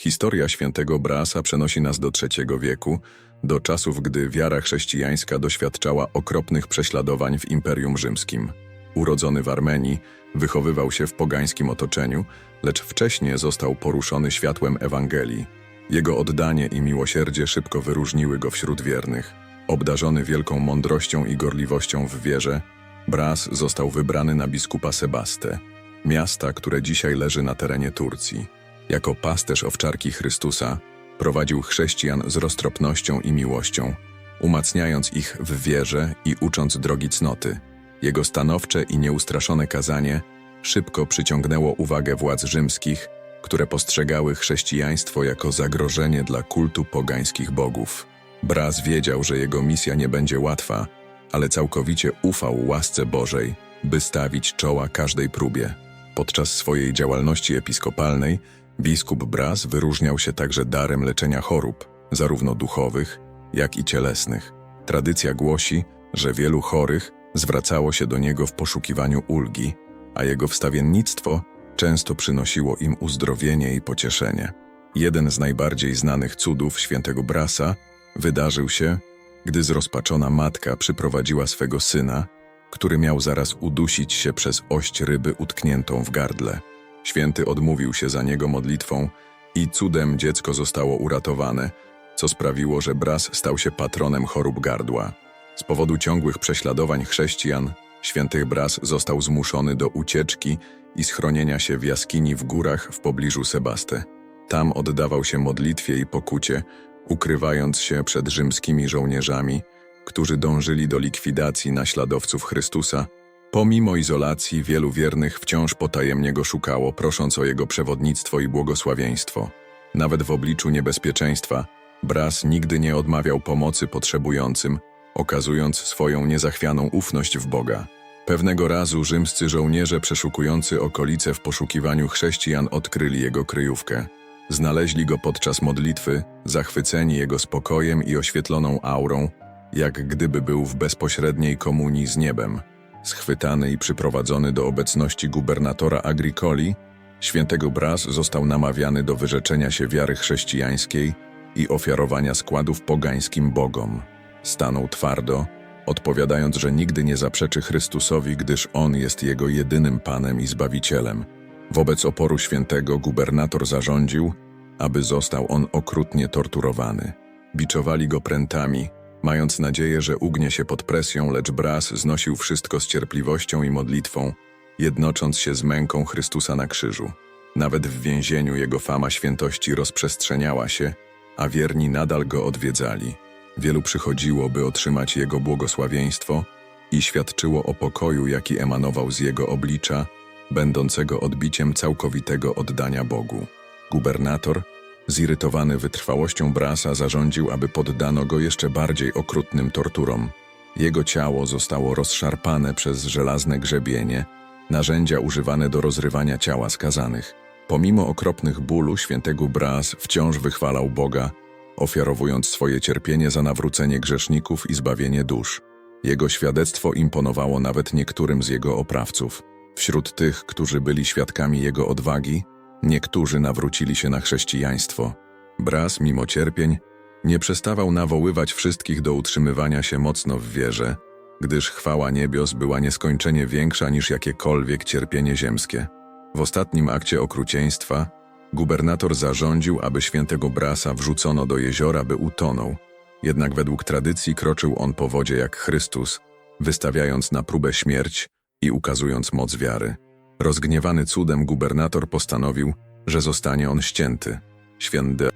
Historia świętego Brasa przenosi nas do III wieku, do czasów, gdy wiara chrześcijańska doświadczała okropnych prześladowań w Imperium Rzymskim. Urodzony w Armenii, wychowywał się w pogańskim otoczeniu, lecz wcześniej został poruszony światłem Ewangelii. Jego oddanie i miłosierdzie szybko wyróżniły go wśród wiernych. Obdarzony wielką mądrością i gorliwością w wierze, Bras został wybrany na biskupa Sebastę, miasta, które dzisiaj leży na terenie Turcji. Jako pasterz owczarki Chrystusa prowadził chrześcijan z roztropnością i miłością, umacniając ich w wierze i ucząc drogi cnoty. Jego stanowcze i nieustraszone kazanie szybko przyciągnęło uwagę władz rzymskich, które postrzegały chrześcijaństwo jako zagrożenie dla kultu pogańskich bogów. Braz wiedział, że jego misja nie będzie łatwa, ale całkowicie ufał łasce Bożej, by stawić czoła każdej próbie. Podczas swojej działalności episkopalnej biskup Braz wyróżniał się także darem leczenia chorób, zarówno duchowych, jak i cielesnych. Tradycja głosi, że wielu chorych zwracało się do niego w poszukiwaniu ulgi, a jego wstawiennictwo często przynosiło im uzdrowienie i pocieszenie. Jeden z najbardziej znanych cudów świętego Brasa wydarzył się, gdy zrozpaczona matka przyprowadziła swego syna, który miał zaraz udusić się przez ość ryby utkniętą w gardle. Święty odmówił się za niego modlitwą i cudem dziecko zostało uratowane, co sprawiło, że Bras stał się patronem chorób gardła. Z powodu ciągłych prześladowań chrześcijan, święty Bras został zmuszony do ucieczki i schronienia się w jaskini w górach w pobliżu Sebasty. Tam oddawał się modlitwie i pokucie, ukrywając się przed rzymskimi żołnierzami, którzy dążyli do likwidacji naśladowców Chrystusa. Pomimo izolacji, wielu wiernych wciąż potajemnie go szukało, prosząc o jego przewodnictwo i błogosławieństwo. Nawet w obliczu niebezpieczeństwa, Bras nigdy nie odmawiał pomocy potrzebującym, okazując swoją niezachwianą ufność w Boga. Pewnego razu rzymscy żołnierze przeszukujący okolice w poszukiwaniu chrześcijan odkryli jego kryjówkę. Znaleźli go podczas modlitwy, zachwyceni jego spokojem i oświetloną aurą, jak gdyby był w bezpośredniej komunii z niebem. Schwytany i przyprowadzony do obecności gubernatora Agricoli, świętego Braz został namawiany do wyrzeczenia się wiary chrześcijańskiej i ofiarowania składów pogańskim bogom. Stanął twardo, odpowiadając, że nigdy nie zaprzeczy Chrystusowi, gdyż On jest Jego jedynym Panem i Zbawicielem. Wobec oporu świętego gubernator zarządził, aby został on okrutnie torturowany. Biczowali go prętami, mając nadzieję, że ugnie się pod presją, lecz Bras znosił wszystko z cierpliwością i modlitwą, jednocząc się z męką Chrystusa na krzyżu. Nawet w więzieniu jego fama świętości rozprzestrzeniała się, a wierni nadal go odwiedzali. Wielu przychodziło, by otrzymać jego błogosławieństwo i świadczyło o pokoju, jaki emanował z jego oblicza, będącego odbiciem całkowitego oddania Bogu. Gubernator, zirytowany wytrwałością Brasa, zarządził, aby poddano go jeszcze bardziej okrutnym torturom. Jego ciało zostało rozszarpane przez żelazne grzebienie, narzędzia używane do rozrywania ciała skazanych. Pomimo okropnych bólu, świętego Bras wciąż wychwalał Boga, ofiarowując swoje cierpienie za nawrócenie grzeszników i zbawienie dusz. Jego świadectwo imponowało nawet niektórym z jego oprawców. Wśród tych, którzy byli świadkami jego odwagi, niektórzy nawrócili się na chrześcijaństwo. Bras, mimo cierpień, nie przestawał nawoływać wszystkich do utrzymywania się mocno w wierze, gdyż chwała niebios była nieskończenie większa niż jakiekolwiek cierpienie ziemskie. W ostatnim akcie okrucieństwa gubernator zarządził, aby świętego Brasa wrzucono do jeziora, by utonął. Jednak według tradycji kroczył on po wodzie jak Chrystus, wystawiając na próbę śmierć i ukazując moc wiary. Rozgniewany cudem gubernator postanowił, że zostanie on ścięty. Święty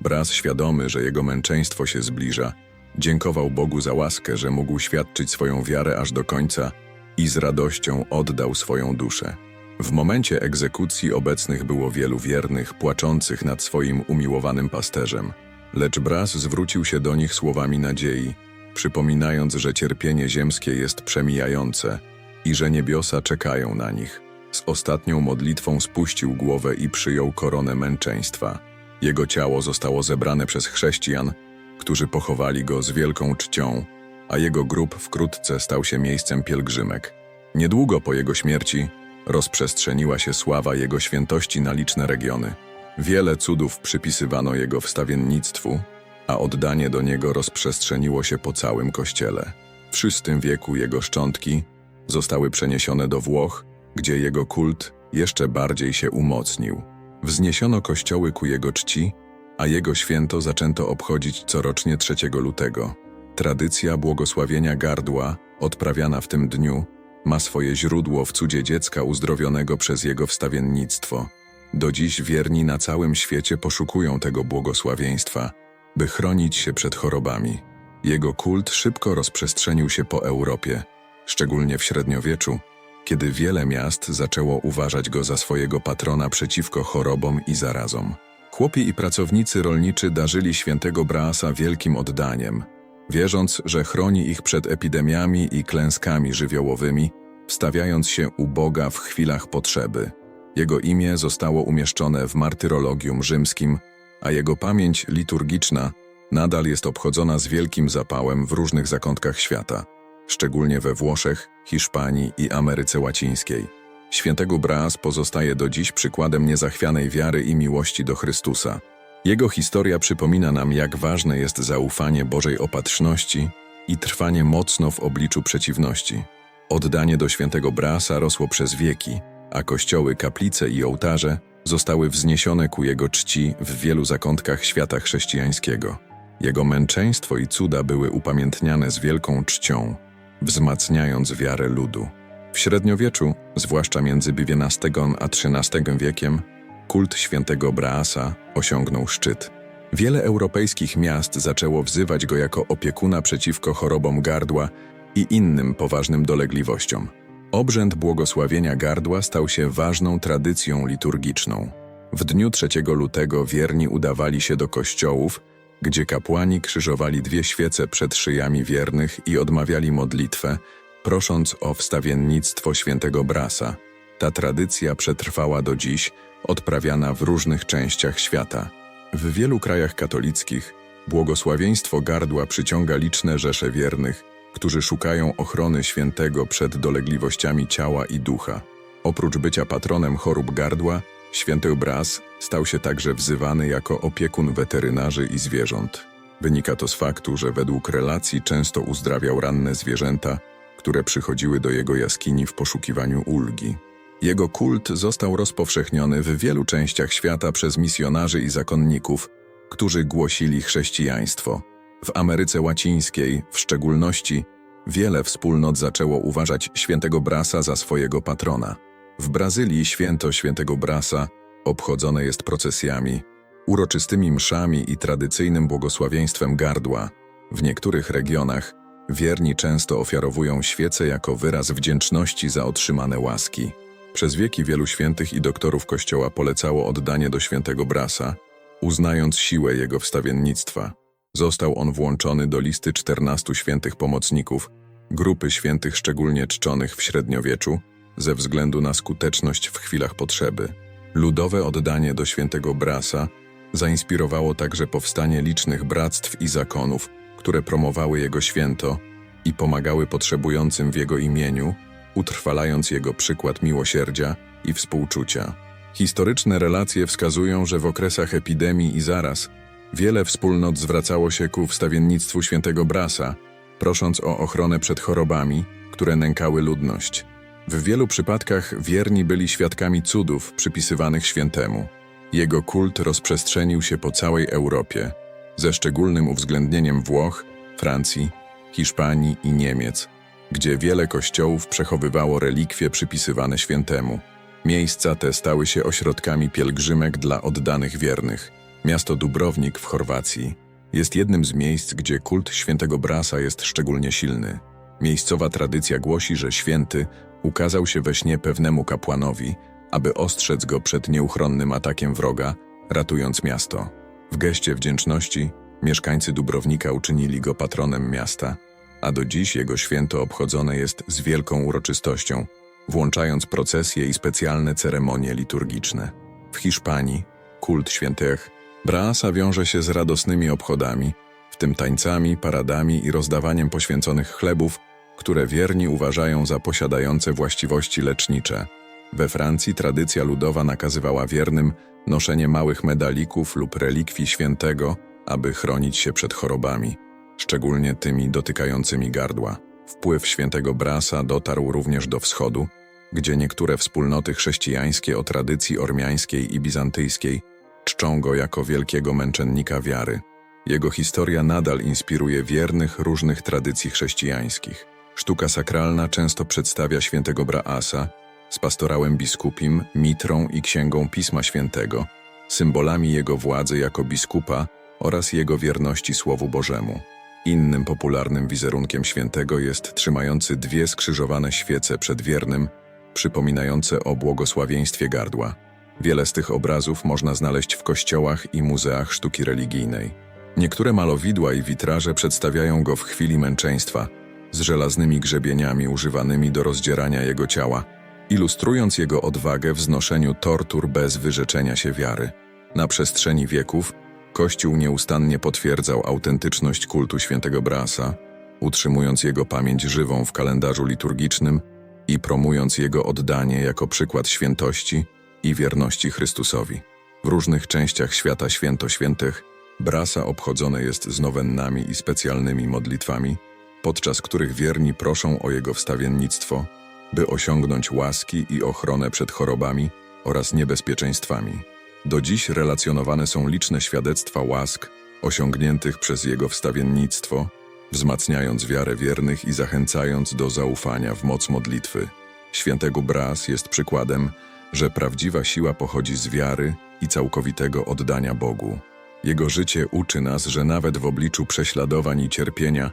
Bras, świadomy, że jego męczeństwo się zbliża, dziękował Bogu za łaskę, że mógł świadczyć swoją wiarę aż do końca i z radością oddał swoją duszę. W momencie egzekucji obecnych było wielu wiernych, płaczących nad swoim umiłowanym pasterzem. Lecz Bras zwrócił się do nich słowami nadziei, przypominając, że cierpienie ziemskie jest przemijające i że niebiosa czekają na nich. Z ostatnią modlitwą spuścił głowę i przyjął koronę męczeństwa. Jego ciało zostało zebrane przez chrześcijan, którzy pochowali go z wielką czcią, a jego grób wkrótce stał się miejscem pielgrzymek. Niedługo po jego śmierci rozprzestrzeniła się sława jego świętości na liczne regiony. Wiele cudów przypisywano jego wstawiennictwu, a oddanie do niego rozprzestrzeniło się po całym kościele. W VI wieku jego szczątki zostały przeniesione do Włoch, gdzie jego kult jeszcze bardziej się umocnił. Wzniesiono kościoły ku jego czci, a jego święto zaczęto obchodzić corocznie 3 lutego. Tradycja błogosławienia gardła, odprawiana w tym dniu, ma swoje źródło w cudzie dziecka uzdrowionego przez jego wstawiennictwo. Do dziś wierni na całym świecie poszukują tego błogosławieństwa, by chronić się przed chorobami. Jego kult szybko rozprzestrzenił się po Europie, szczególnie w średniowieczu, kiedy wiele miast zaczęło uważać go za swojego patrona przeciwko chorobom i zarazom. Chłopi i pracownicy rolniczy darzyli świętego Braasa wielkim oddaniem, wierząc, że chroni ich przed epidemiami i klęskami żywiołowymi, wstawiając się u Boga w chwilach potrzeby. Jego imię zostało umieszczone w martyrologium rzymskim, a jego pamięć liturgiczna nadal jest obchodzona z wielkim zapałem w różnych zakątkach świata, szczególnie we Włoszech, Hiszpanii i Ameryce Łacińskiej. Świętego Braas pozostaje do dziś przykładem niezachwianej wiary i miłości do Chrystusa. Jego historia przypomina nam, jak ważne jest zaufanie Bożej opatrzności i trwanie mocno w obliczu przeciwności. Oddanie do świętego Brasa rosło przez wieki, a kościoły, kaplice i ołtarze zostały wzniesione ku jego czci w wielu zakątkach świata chrześcijańskiego. Jego męczeństwo i cuda były upamiętniane z wielką czcią, wzmacniając wiarę ludu. W średniowieczu, zwłaszcza między XII a XIII wiekiem, kult świętego Braasa osiągnął szczyt. Wiele europejskich miast zaczęło wzywać go jako opiekuna przeciwko chorobom gardła i innym poważnym dolegliwościom. Obrzęd błogosławienia gardła stał się ważną tradycją liturgiczną. W dniu 3 lutego wierni udawali się do kościołów, gdzie kapłani krzyżowali dwie świece przed szyjami wiernych i odmawiali modlitwę, prosząc o wstawiennictwo świętego Brasa. Ta tradycja przetrwała do dziś, odprawiana w różnych częściach świata. W wielu krajach katolickich błogosławieństwo gardła przyciąga liczne rzesze wiernych, którzy szukają ochrony świętego przed dolegliwościami ciała i ducha. Oprócz bycia patronem chorób gardła, święty Bras stał się także wzywany jako opiekun weterynarzy i zwierząt. Wynika to z faktu, że według relacji często uzdrawiał ranne zwierzęta, które przychodziły do jego jaskini w poszukiwaniu ulgi. Jego kult został rozpowszechniony w wielu częściach świata przez misjonarzy i zakonników, którzy głosili chrześcijaństwo. W Ameryce Łacińskiej, w szczególności, wiele wspólnot zaczęło uważać świętego Brasa za swojego patrona. W Brazylii święto świętego Brasa obchodzone jest procesjami, uroczystymi mszami i tradycyjnym błogosławieństwem gardła. W niektórych regionach wierni często ofiarowują świece jako wyraz wdzięczności za otrzymane łaski. Przez wieki wielu świętych i doktorów Kościoła polecało oddanie do świętego Brasa, uznając siłę jego wstawiennictwa. Został on włączony do listy 14 świętych pomocników, grupy świętych szczególnie czczonych w średniowieczu, ze względu na skuteczność w chwilach potrzeby. Ludowe oddanie do świętego Brasa zainspirowało także powstanie licznych bractw i zakonów, które promowały jego święto i pomagały potrzebującym w jego imieniu, utrwalając jego przykład miłosierdzia i współczucia. Historyczne relacje wskazują, że w okresach epidemii i zaraz wiele wspólnot zwracało się ku wstawiennictwu świętego Brasa, prosząc o ochronę przed chorobami, które nękały ludność. W wielu przypadkach wierni byli świadkami cudów przypisywanych świętemu. Jego kult rozprzestrzenił się po całej Europie, ze szczególnym uwzględnieniem Włoch, Francji, Hiszpanii i Niemiec, gdzie wiele kościołów przechowywało relikwie przypisywane świętemu. Miejsca te stały się ośrodkami pielgrzymek dla oddanych wiernych. Miasto Dubrownik w Chorwacji jest jednym z miejsc, gdzie kult świętego Brasa jest szczególnie silny. Miejscowa tradycja głosi, że święty ukazał się we śnie pewnemu kapłanowi, aby ostrzec go przed nieuchronnym atakiem wroga, ratując miasto. W geście wdzięczności mieszkańcy Dubrownika uczynili go patronem miasta, a do dziś jego święto obchodzone jest z wielką uroczystością, włączając procesje i specjalne ceremonie liturgiczne. W Hiszpanii kult świętych Braasa wiąże się z radosnymi obchodami, w tym tańcami, paradami i rozdawaniem poświęconych chlebów, które wierni uważają za posiadające właściwości lecznicze. We Francji tradycja ludowa nakazywała wiernym noszenie małych medalików lub relikwii świętego, aby chronić się przed chorobami, szczególnie tymi dotykającymi gardła. Wpływ świętego Brasa dotarł również do wschodu, gdzie niektóre wspólnoty chrześcijańskie o tradycji ormiańskiej i bizantyjskiej czczą go jako wielkiego męczennika wiary. Jego historia nadal inspiruje wiernych różnych tradycji chrześcijańskich. Sztuka sakralna często przedstawia świętego Braasa z pastorałem biskupim, mitrą i księgą Pisma Świętego, symbolami jego władzy jako biskupa oraz jego wierności Słowu Bożemu. Innym popularnym wizerunkiem świętego jest trzymający dwie skrzyżowane świece przed wiernym, przypominające o błogosławieństwie gardła. Wiele z tych obrazów można znaleźć w kościołach i muzeach sztuki religijnej. Niektóre malowidła i witraże przedstawiają go w chwili męczeństwa, z żelaznymi grzebieniami używanymi do rozdzierania jego ciała, ilustrując jego odwagę w znoszeniu tortur bez wyrzeczenia się wiary. Na przestrzeni wieków Kościół nieustannie potwierdzał autentyczność kultu świętego Brasa, utrzymując jego pamięć żywą w kalendarzu liturgicznym i promując jego oddanie jako przykład świętości i wierności Chrystusowi. W różnych częściach świata święto świętych Brasa obchodzone jest z nowennami i specjalnymi modlitwami, podczas których wierni proszą o jego wstawiennictwo, by osiągnąć łaski i ochronę przed chorobami oraz niebezpieczeństwami. Do dziś relacjonowane są liczne świadectwa łask osiągniętych przez jego wstawiennictwo, wzmacniając wiarę wiernych i zachęcając do zaufania w moc modlitwy. Świętego Bras jest przykładem, że prawdziwa siła pochodzi z wiary i całkowitego oddania Bogu. Jego życie uczy nas, że nawet w obliczu prześladowań i cierpienia,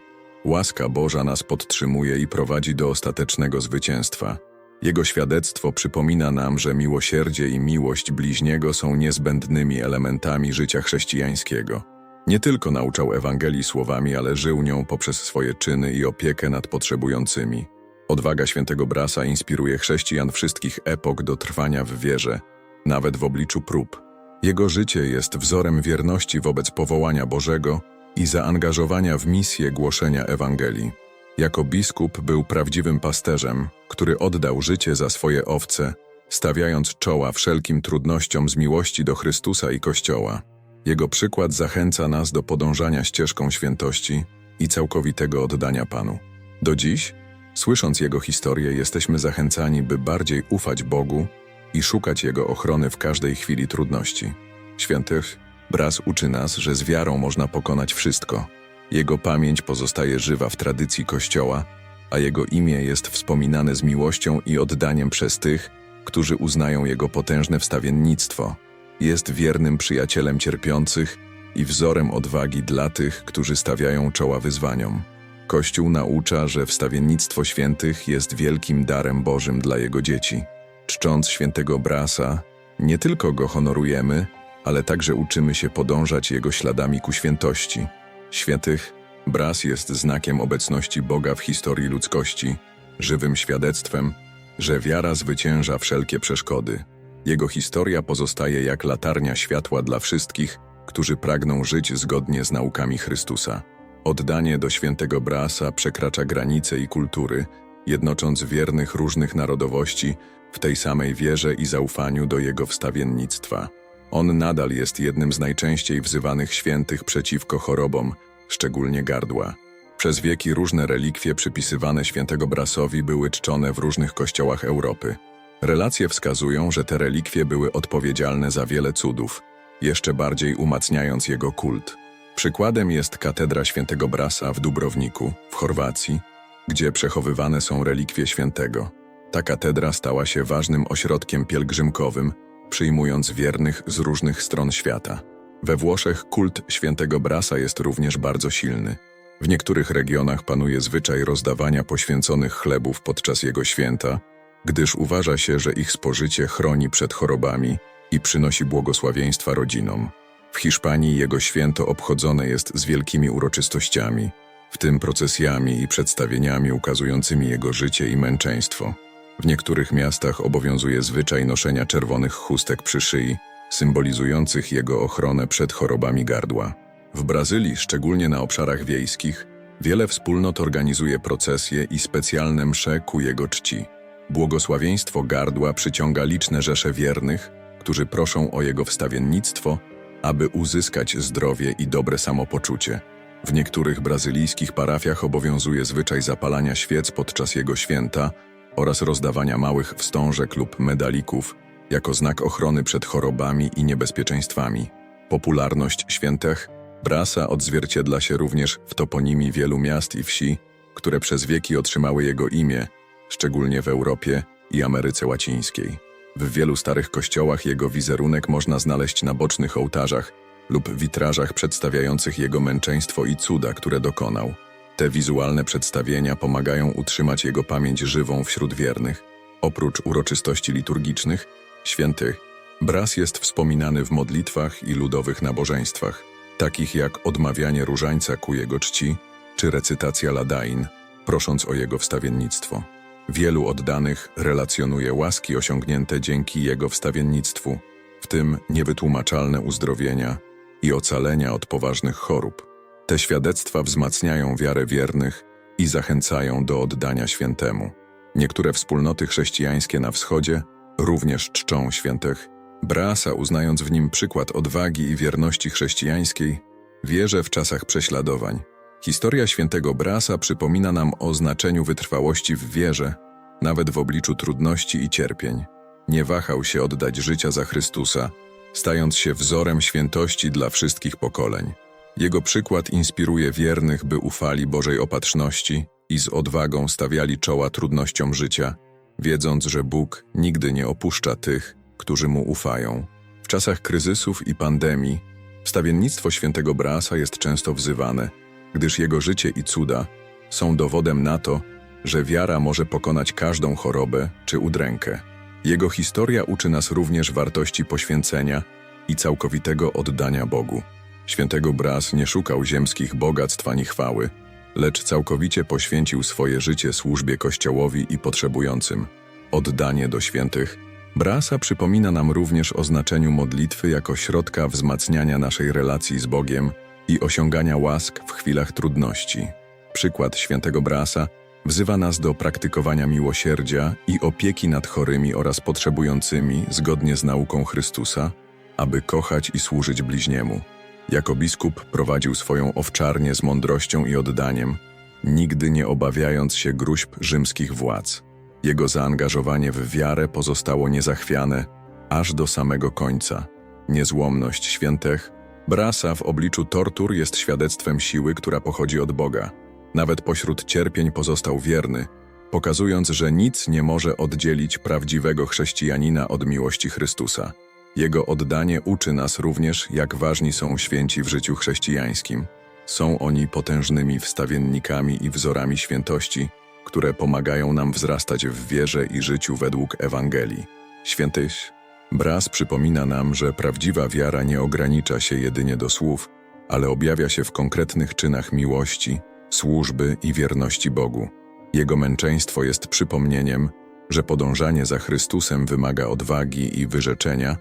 łaska Boża nas podtrzymuje i prowadzi do ostatecznego zwycięstwa. Jego świadectwo przypomina nam, że miłosierdzie i miłość bliźniego są niezbędnymi elementami życia chrześcijańskiego. Nie tylko nauczał Ewangelii słowami, ale żył nią poprzez swoje czyny i opiekę nad potrzebującymi. Odwaga świętego Brasa inspiruje chrześcijan wszystkich epok do trwania w wierze, nawet w obliczu prób. Jego życie jest wzorem wierności wobec powołania Bożego i zaangażowania w misję głoszenia Ewangelii. Jako biskup był prawdziwym pasterzem, który oddał życie za swoje owce, stawiając czoła wszelkim trudnościom z miłości do Chrystusa i Kościoła. Jego przykład zachęca nas do podążania ścieżką świętości i całkowitego oddania Panu. Do dziś, słysząc Jego historię, jesteśmy zachęcani, by bardziej ufać Bogu i szukać Jego ochrony w każdej chwili trudności. Świętych Bras uczy nas, że z wiarą można pokonać wszystko. Jego pamięć pozostaje żywa w tradycji Kościoła, a Jego imię jest wspominane z miłością i oddaniem przez tych, którzy uznają Jego potężne wstawiennictwo. Jest wiernym przyjacielem cierpiących i wzorem odwagi dla tych, którzy stawiają czoła wyzwaniom. Kościół naucza, że wstawiennictwo świętych jest wielkim darem Bożym dla Jego dzieci. Czcząc świętego Brasa, nie tylko go honorujemy, ale także uczymy się podążać jego śladami ku świętości. Świętych Bras jest znakiem obecności Boga w historii ludzkości, żywym świadectwem, że wiara zwycięża wszelkie przeszkody. Jego historia pozostaje jak latarnia światła dla wszystkich, którzy pragną żyć zgodnie z naukami Chrystusa. Oddanie do świętego Brasa przekracza granice i kultury, jednocząc wiernych różnych narodowości w tej samej wierze i zaufaniu do jego wstawiennictwa. On nadal jest jednym z najczęściej wzywanych świętych przeciwko chorobom, szczególnie gardła. Przez wieki różne relikwie przypisywane świętego Brasowi były czczone w różnych kościołach Europy. Relacje wskazują, że te relikwie były odpowiedzialne za wiele cudów, jeszcze bardziej umacniając jego kult. Przykładem jest katedra świętego Brasa w Dubrowniku, w Chorwacji, gdzie przechowywane są relikwie świętego. Ta katedra stała się ważnym ośrodkiem pielgrzymkowym, przyjmując wiernych z różnych stron świata. We Włoszech kult świętego Brasa jest również bardzo silny. W niektórych regionach panuje zwyczaj rozdawania poświęconych chlebów podczas jego święta, gdyż uważa się, że ich spożycie chroni przed chorobami i przynosi błogosławieństwa rodzinom. W Hiszpanii jego święto obchodzone jest z wielkimi uroczystościami, w tym procesjami i przedstawieniami ukazującymi jego życie i męczeństwo. W niektórych miastach obowiązuje zwyczaj noszenia czerwonych chustek przy szyi, symbolizujących jego ochronę przed chorobami gardła. W Brazylii, szczególnie na obszarach wiejskich, wiele wspólnot organizuje procesje i specjalne msze ku jego czci. Błogosławieństwo gardła przyciąga liczne rzesze wiernych, którzy proszą o jego wstawiennictwo, aby uzyskać zdrowie i dobre samopoczucie. W niektórych brazylijskich parafiach obowiązuje zwyczaj zapalania świec podczas jego święta oraz rozdawania małych wstążek lub medalików jako znak ochrony przed chorobami i niebezpieczeństwami. Popularność świętych Brasa odzwierciedla się również w toponimii wielu miast i wsi, które przez wieki otrzymały jego imię, szczególnie w Europie i Ameryce Łacińskiej. W wielu starych kościołach jego wizerunek można znaleźć na bocznych ołtarzach lub witrażach przedstawiających jego męczeństwo i cuda, które dokonał. Te wizualne przedstawienia pomagają utrzymać jego pamięć żywą wśród wiernych. Oprócz uroczystości liturgicznych, święty Bras jest wspominany w modlitwach i ludowych nabożeństwach, takich jak odmawianie różańca ku jego czci czy recytacja ladain, prosząc o jego wstawiennictwo. Wielu oddanych relacjonuje łaski osiągnięte dzięki jego wstawiennictwu, w tym niewytłumaczalne uzdrowienia i ocalenia od poważnych chorób. Te świadectwa wzmacniają wiarę wiernych i zachęcają do oddania świętemu. Niektóre wspólnoty chrześcijańskie na wschodzie również czczą świętych Brasa, uznając w nim przykład odwagi i wierności chrześcijańskiej, wierzę w czasach prześladowań. Historia świętego Brasa przypomina nam o znaczeniu wytrwałości w wierze, nawet w obliczu trudności i cierpień. Nie wahał się oddać życia za Chrystusa, stając się wzorem świętości dla wszystkich pokoleń. Jego przykład inspiruje wiernych, by ufali Bożej opatrzności i z odwagą stawiali czoła trudnościom życia, wiedząc, że Bóg nigdy nie opuszcza tych, którzy mu ufają. W czasach kryzysów i pandemii wstawiennictwo świętego Brasa jest często wzywane, gdyż jego życie i cuda są dowodem na to, że wiara może pokonać każdą chorobę czy udrękę. Jego historia uczy nas również wartości poświęcenia i całkowitego oddania Bogu. Świętego Bras nie szukał ziemskich bogactw ani chwały, lecz całkowicie poświęcił swoje życie służbie Kościołowi i potrzebującym. Oddanie do świętych Brasa przypomina nam również o znaczeniu modlitwy jako środka wzmacniania naszej relacji z Bogiem i osiągania łask w chwilach trudności. Przykład świętego Brasa wzywa nas do praktykowania miłosierdzia i opieki nad chorymi oraz potrzebującymi zgodnie z nauką Chrystusa, aby kochać i służyć bliźniemu. Jako biskup prowadził swoją owczarnię z mądrością i oddaniem, nigdy nie obawiając się gruźb rzymskich władz. Jego zaangażowanie w wiarę pozostało niezachwiane aż do samego końca. Niezłomność świętych Brasa w obliczu tortur jest świadectwem siły, która pochodzi od Boga. Nawet pośród cierpień pozostał wierny, pokazując, że nic nie może oddzielić prawdziwego chrześcijanina od miłości Chrystusa. Jego oddanie uczy nas również, jak ważni są święci w życiu chrześcijańskim. Są oni potężnymi wstawiennikami i wzorami świętości, które pomagają nam wzrastać w wierze i życiu według Ewangelii. Świętyś Bras przypomina nam, że prawdziwa wiara nie ogranicza się jedynie do słów, ale objawia się w konkretnych czynach miłości, służby i wierności Bogu. Jego męczeństwo jest przypomnieniem, że podążanie za Chrystusem wymaga odwagi i wyrzeczenia,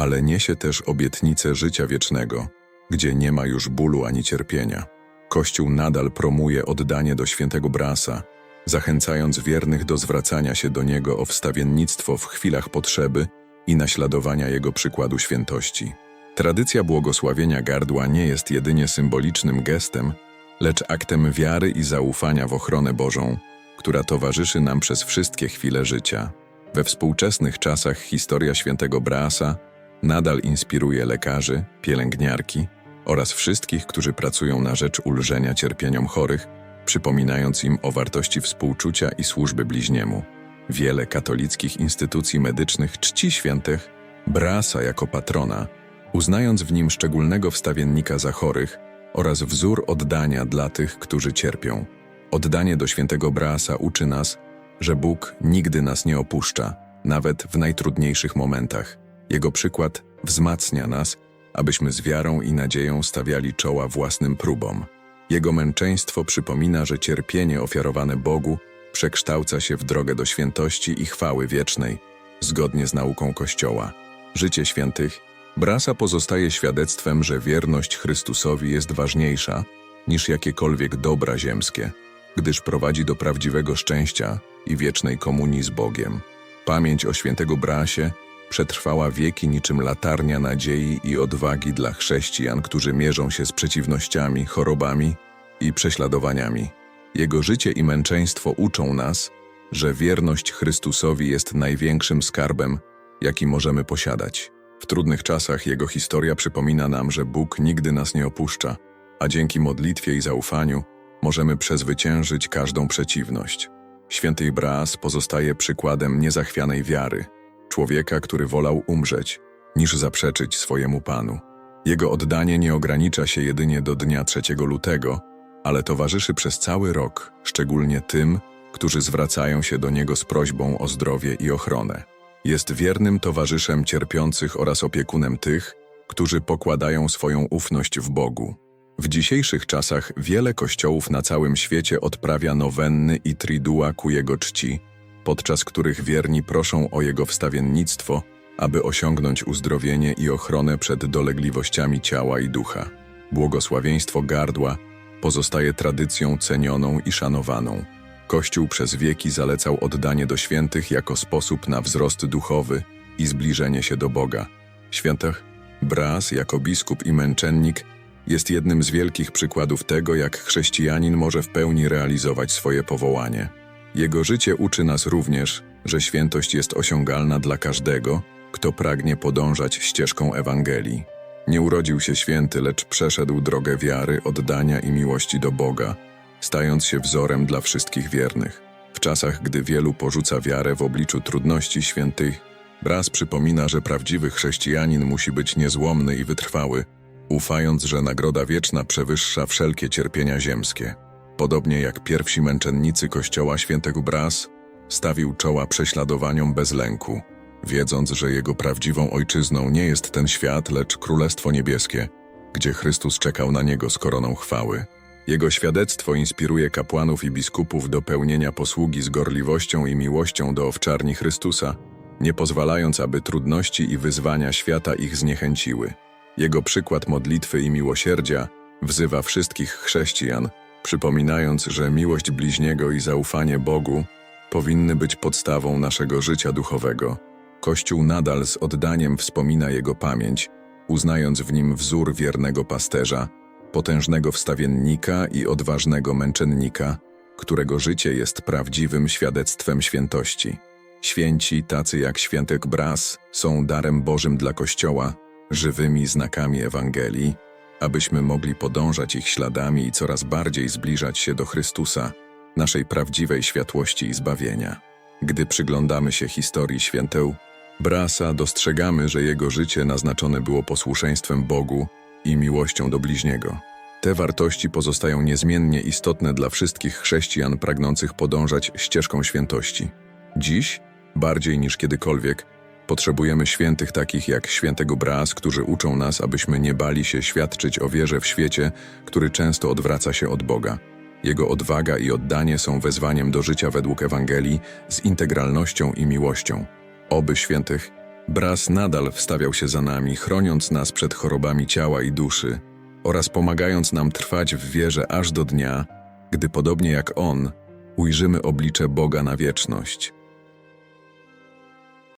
ale niesie też obietnicę życia wiecznego, gdzie nie ma już bólu ani cierpienia. Kościół nadal promuje oddanie do świętego Brasa, zachęcając wiernych do zwracania się do Niego o wstawiennictwo w chwilach potrzeby i naśladowania Jego przykładu świętości. Tradycja błogosławienia gardła nie jest jedynie symbolicznym gestem, lecz aktem wiary i zaufania w ochronę Bożą, która towarzyszy nam przez wszystkie chwile życia. We współczesnych czasach historia świętego Brasa nadal inspiruje lekarzy, pielęgniarki oraz wszystkich, którzy pracują na rzecz ulżenia cierpieniom chorych, przypominając im o wartości współczucia i służby bliźniemu. Wiele katolickich instytucji medycznych czci świętych Brasa jako patrona, uznając w nim szczególnego wstawiennika za chorych oraz wzór oddania dla tych, którzy cierpią. Oddanie do świętego Brasa uczy nas, że Bóg nigdy nas nie opuszcza, nawet w najtrudniejszych momentach. Jego przykład wzmacnia nas, abyśmy z wiarą i nadzieją stawiali czoła własnym próbom. Jego męczeństwo przypomina, że cierpienie ofiarowane Bogu przekształca się w drogę do świętości i chwały wiecznej, zgodnie z nauką Kościoła. Życie świętych Brasa pozostaje świadectwem, że wierność Chrystusowi jest ważniejsza niż jakiekolwiek dobra ziemskie. gdyż prowadzi do prawdziwego szczęścia i wiecznej komunii z Bogiem. Pamięć o świętego Brasie przetrwała wieki niczym latarnia nadziei i odwagi dla chrześcijan, którzy mierzą się z przeciwnościami, chorobami i prześladowaniami. Jego życie i męczeństwo uczą nas, że wierność Chrystusowi jest największym skarbem, jaki możemy posiadać. W trudnych czasach jego historia przypomina nam, że Bóg nigdy nas nie opuszcza, a dzięki modlitwie i zaufaniu możemy przezwyciężyć każdą przeciwność. Święty Bras pozostaje przykładem niezachwianej wiary, człowieka, który wolał umrzeć, niż zaprzeczyć swojemu Panu. Jego oddanie nie ogranicza się jedynie do dnia 3 lutego, ale towarzyszy przez cały rok, szczególnie tym, którzy zwracają się do Niego z prośbą o zdrowie i ochronę. Jest wiernym towarzyszem cierpiących oraz opiekunem tych, którzy pokładają swoją ufność w Bogu. W dzisiejszych czasach wiele kościołów na całym świecie odprawia nowenny i tridua ku Jego czci, podczas których wierni proszą o Jego wstawiennictwo, aby osiągnąć uzdrowienie i ochronę przed dolegliwościami ciała i ducha. Błogosławieństwo gardła pozostaje tradycją cenioną i szanowaną. Kościół przez wieki zalecał oddanie do świętych jako sposób na wzrost duchowy i zbliżenie się do Boga. Świętych Bras jako biskup i męczennik jest jednym z wielkich przykładów tego, jak chrześcijanin może w pełni realizować swoje powołanie. Jego życie uczy nas również, że świętość jest osiągalna dla każdego, kto pragnie podążać ścieżką Ewangelii. Nie urodził się święty, lecz przeszedł drogę wiary, oddania i miłości do Boga, stając się wzorem dla wszystkich wiernych. W czasach, gdy wielu porzuca wiarę w obliczu trudności świętych, Bras przypomina, że prawdziwy chrześcijanin musi być niezłomny i wytrwały, ufając, że nagroda wieczna przewyższa wszelkie cierpienia ziemskie. Podobnie jak pierwsi męczennicy kościoła świętego Bras, stawił czoła prześladowaniom bez lęku, wiedząc, że jego prawdziwą ojczyzną nie jest ten świat, lecz Królestwo Niebieskie, gdzie Chrystus czekał na niego z koroną chwały. Jego świadectwo inspiruje kapłanów i biskupów do pełnienia posługi z gorliwością i miłością do owczarni Chrystusa, nie pozwalając, aby trudności i wyzwania świata ich zniechęciły. Jego przykład modlitwy i miłosierdzia wzywa wszystkich chrześcijan, przypominając, że miłość bliźniego i zaufanie Bogu powinny być podstawą naszego życia duchowego. Kościół nadal z oddaniem wspomina jego pamięć, uznając w nim wzór wiernego pasterza, potężnego wstawiennika i odważnego męczennika, którego życie jest prawdziwym świadectwem świętości. Święci, tacy jak świętek Bras, są darem Bożym dla Kościoła, żywymi znakami Ewangelii, abyśmy mogli podążać ich śladami i coraz bardziej zbliżać się do Chrystusa, naszej prawdziwej światłości i zbawienia. Gdy przyglądamy się historii święteł Brasa, dostrzegamy, że jego życie naznaczone było posłuszeństwem Bogu i miłością do bliźniego. Te wartości pozostają niezmiennie istotne dla wszystkich chrześcijan pragnących podążać ścieżką świętości. Dziś, bardziej niż kiedykolwiek, potrzebujemy świętych takich jak świętego Bras, którzy uczą nas, abyśmy nie bali się świadczyć o wierze w świecie, który często odwraca się od Boga. Jego odwaga i oddanie są wezwaniem do życia według Ewangelii z integralnością i miłością. Oby świętych Bras nadal wstawiał się za nami, chroniąc nas przed chorobami ciała i duszy oraz pomagając nam trwać w wierze aż do dnia, gdy podobnie jak On ujrzymy oblicze Boga na wieczność.